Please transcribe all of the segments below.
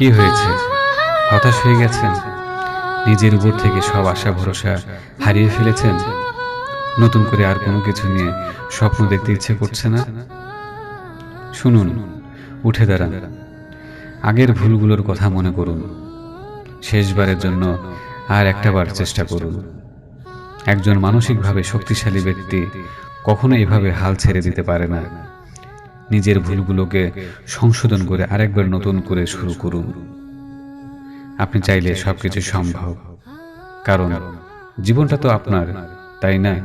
কি হয়েছে? হতাশ হয়ে গেছেন? নিজের উপর থেকে সব আশা, ভরসা হারিয়ে ফেলেছেন? নতুন করে আর কোনো কিছু নিয়ে স্বপ্ন দেখতে ইচ্ছে করছে না? শুনুন, উঠে দাঁড়ান। আগের ভুলগুলোর কথা মনে করুন। শেষবারের জন্য আর একটাবার চেষ্টা করুন। একজন মানসিকভাবে শক্তিশালী ব্যক্তি কখনো এভাবে হাল ছেড়ে দিতে পারে না। নিজের ভুলগুলোকে সংশোধন করে আরেকবার নতুন করে শুরু করুন। আপনি চাইলে সবকিছু সম্ভব। কারণ জীবনটা তো আপনার, তাই না?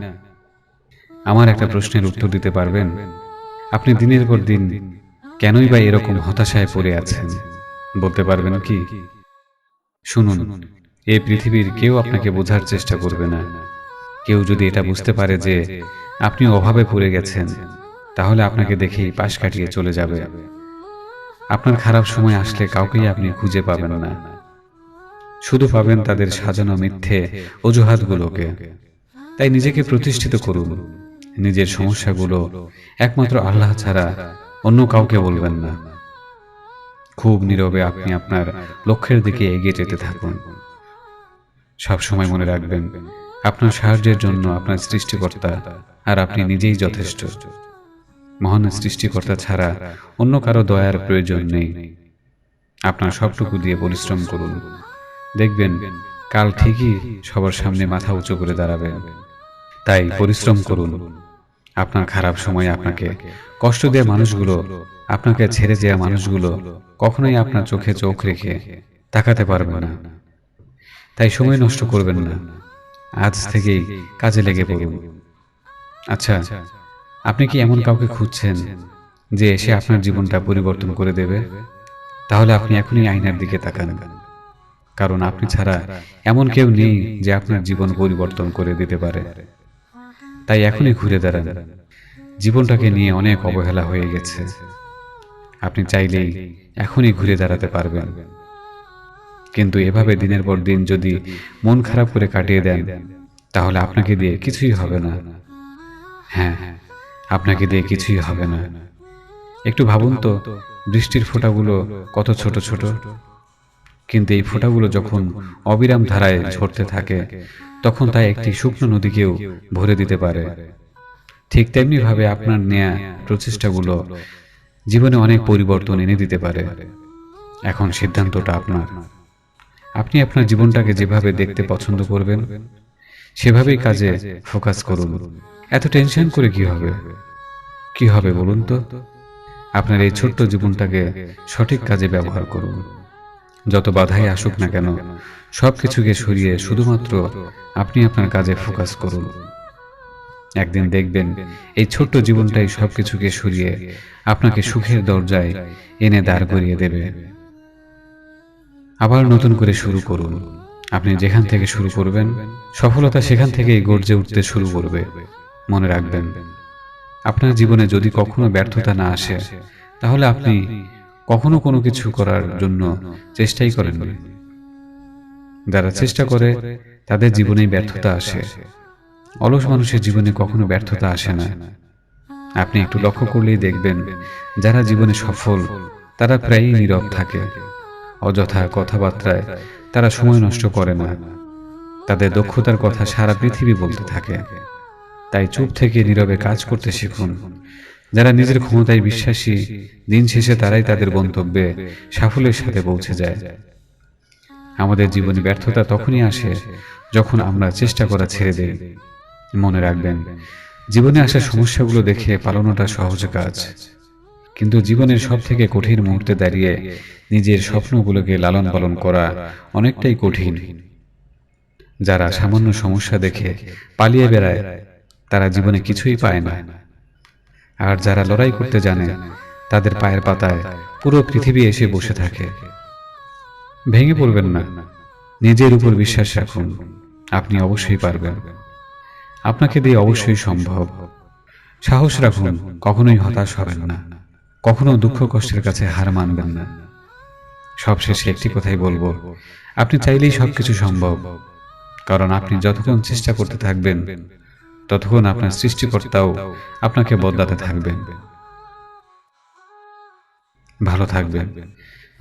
আমার একটা প্রশ্নের উত্তর দিতে পারবেন? আপনি দিনের পর দিন কেনই বা এরকম হতাশায় পড়ে আছেন? বলতে পারবেন কি? শুনুন, এই পৃথিবীর কেউ আপনাকে বোঝার চেষ্টা করবে না। কেউ যদি এটা বুঝতে পারে যে আপনি অভাবে পড়ে গেছেন তাহলে আপনাকে দেখেই পাশ কাটিয়ে চলে যাবে। আপনার খারাপ সময় আসলে কাউকেই আপনি খুঁজে পাবেন না। শুধু পাবেন তাদের সাজানো মিথ্যে অজুহাতগুলোকে। তাই নিজেকে প্রতিষ্ঠিত করুন। নিজের সমস্যাগুলো একমাত্র আল্লাহ ছাড়া অন্য কাউকে বলবেন না। খুব নীরবে আপনি আপনার লক্ষ্যের দিকে এগিয়ে যেতে থাকুন। সব সময় মনে রাখবেন, আপনার সাহায্যের জন্য আপনার সৃষ্টিকর্তা আর আপনি নিজেই যথেষ্ট। মহান সৃষ্টিকর্তা ছাড়া অন্য কারও দয়ার প্রয়োজন নেই। আপনার সবটুকু দিয়ে পরিশ্রম করুন। দেখবেন, কাল ঠিকই সবার সামনে মাথা উঁচু করে দাঁড়াবে। তাই পরিশ্রম করুন। আপনার খারাপ সময় আপনাকে কষ্ট দেওয়া মানুষগুলো, আপনাকে ছেড়ে দেওয়া মানুষগুলো কখনোই আপনার চোখে চোখ রেখে তাকাতে পারবে না। তাই সময় নষ্ট করবেন না। আজ থেকেই কাজে লেগে পড়ুন। আচ্ছা আপনি কি এমন কাউকে খুঁজছেন যে এসে আপনার জীবনটা পরিবর্তন করে দেবে? তাহলে আপনি এখনই আয়নার দিকে তাকান। কারণ আপনি ছাড়া এমন কেউ নেই যে আপনার জীবন পরিবর্তন করে দিতে পারে। তাই এখনই ঘুরে দাঁড়ান। জীবনটাকে নিয়ে অনেক অবহেলা হয়ে গেছে। আপনি চাইলেই এখনই ঘুরে দাঁড়াতে পারবেন। কিন্তু এভাবে দিনের পর দিন যদি মন খারাপ করে কাটিয়ে দেন তাহলে আপনাকে দিয়ে কিছুই হবে না। হ্যাঁ আপনাকে দিয়ে কিছুই হবে না। একটু ভাবুন তো বৃষ্টির ফোঁটাগুলো কত ছোট ছোট। কিন্তু এই ফোঁটাগুলো যখন অবিরাম ধারায় ঝরতে থাকে তখন তা একটি শুকনো নদীকেও ভরে দিতে পারে। ঠিক তেমনি ভাবে আপনার নেয়া প্রচেষ্টাগুলো জীবনে অনেক পরিবর্তন এনে দিতে পারে। এখন সিদ্ধান্তটা আপনার। আপনি আপনার জীবনটাকে যেভাবে দেখতে পছন্দ করবেন সেভাবেই কাজে ফোকাস করুন। এত টেনশন করে কি হবে? কি হবে বলুন তো? আপনার এই ছোট্ট জীবনটাকে সঠিক কাজে ব্যবহার করুন। যত বাধাই আসুক না কেন সব কিছুকে সরিয়ে শুধুমাত্র আপনি আপনার কাজে ফোকাস করুন। একদিন দেখবেন এই ছোট্ট জীবনটাই সব কিছুকে সরিয়ে আপনাকে সুখের দরজায় এনে দাঁড় করিয়ে দেবে। আবার নতুন করে শুরু করুন। আপনি যেখান থেকে শুরু করবেন, সফলতা সেখান থেকেই গর্জে উঠতে শুরু করবে। মনে রাখবেন, আপনার জীবনে যদি কখনো ব্যর্থতা না আসে, তাহলে আপনি কখনো কোনো কিছু করার জন্য চেষ্টাই করেননি। যারা চেষ্টা করে, তাদের জীবনেই ব্যর্থতা আসে। অলস মানুষের জীবনে কখনো ব্যর্থতা আসে না। আপনি একটু লক্ষ্য করলেই দেখবেন, যারা জীবনে সফল, তারা প্রায়ই নীরব থাকে, অযথা কথাবার্তায় তারা সময় নষ্ট করে না। তাদের দক্ষতার কথা সারা পৃথিবী বলতে থাকে। তাই চুপ থেকে নীরবে কাজ করতে শিখুন। যারা নিজের ক্ষমতায় বিশ্বাসী, দিন শেষে তারাই তাদের গন্তব্যে সাফল্যের সাথে পৌঁছে যায়। আমাদের জীবনে ব্যর্থতা তখনই আসে যখন আমরা চেষ্টা করা ছেড়ে দেই। মনে রাখবেন, জীবনে আসা সমস্যাগুলো দেখে পালানোটা সহজ কাজ। কিন্তু জীবনের সব থেকে কঠিন মুহূর্তে দাঁড়িয়ে নিজের স্বপ্নগুলোকে লালন পালন করা অনেকটাই কঠিন। যারা সামান্য সমস্যা দেখে পালিয়ে বেড়ায়, তারা জীবনে কিছুই পায় না। আর যারা লড়াই করতে জানে, তাদের পায়ের পাতায় পুরো পৃথিবী এসে বসে থাকে। ভেঙে পড়বেন না। নিজের উপর বিশ্বাস রাখুন। আপনি অবশ্যই পারবেন। আপনাকে দিয়ে অবশ্যই সম্ভব। সাহস রাখুন, কখনোই হতাশ হবেন না। কখনো দুঃখ কষ্টের কাছে হার মানবেন না। সবশেষে একটি কথাই বলব, আপনি চাইলেই সবকিছু সম্ভব, কারণ আপনি যতক্ষণ চেষ্টা করতে থাকবেন, ততক্ষণ আপনার সৃষ্টিকর্তাও আপনাকে বদলাতে থাকবেন। ভালো থাকবেন।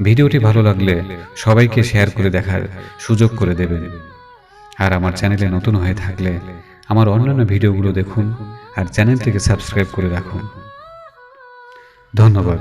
ভিডিওটি ভালো লাগলে সবাইকে শেয়ার করে দেখার সুযোগ করে দেবেন। আর আমার চ্যানেলে নতুন হয়ে থাকলে আমার অন্যান্য ভিডিওগুলো দেখুন আর চ্যানেলটিকে সাবস্ক্রাইব করে রাখুন। ধন্যবাদ